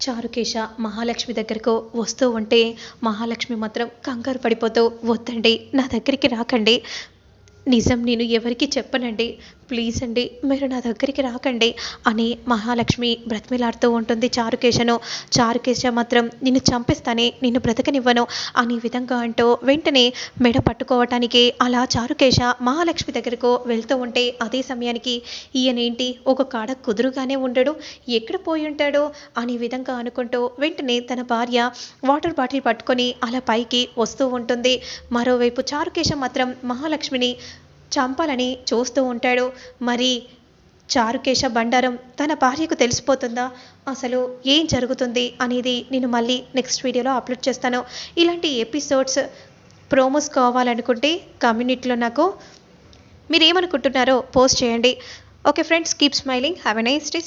చారుకేశ మహాలక్ష్మి దగ్గరకు వస్తూ ఉంటే మహాలక్ష్మి మాత్రం కంగారు పడిపోతూ వద్దండి నా దగ్గరికి రాకండి. నిజం నేను ఎవరికి చెప్పనండి. ప్లీజ్ అండి మీరు నా దగ్గరికి రాకండి అని మహాలక్ష్మి బ్రతిమిలాడుతూ ఉంటుంది చారుకేశను. చారుకేశ మాత్రం నిన్ను చంపిస్తానే నిన్ను బ్రతకనివ్వను అనే విధంగా అంటూ వెంటనే మెడ పట్టుకోవటానికి అలా చారుకేశ మహాలక్ష్మి దగ్గరకు వెళ్తూ ఉంటే అదే సమయానికి ఈయనేంటి ఒక కాడ కుదురుగానే ఉండడు ఎక్కడ పోయి ఉంటాడు? అనే విధంగా అనుకుంటూ వెంటనే తన భార్య వాటర్ బాటిల్ పట్టుకొని అలా పైకి వస్తూ ఉంటుంది. మరోవైపు చారుకేశ మాత్రం మహాలక్ష్మిని చంపాలని చూస్తూ ఉంటాడు. మరి చారుకేశ బండారం తన భార్యకు తెలిసిపోతుందా? అసలు ఏం జరుగుతుంది అనేది నేను మళ్ళీ నెక్స్ట్ వీడియోలో అప్లోడ్ చేస్తాను. ఇలాంటి ఎపిసోడ్స్ ప్రోమోస్ కావాలనుకుంటే కమ్యూనిటీలో నాకు మీరు ఏమనుకుంటున్నారో పోస్ట్ చేయండి. Okay friends keep smiling have a nice day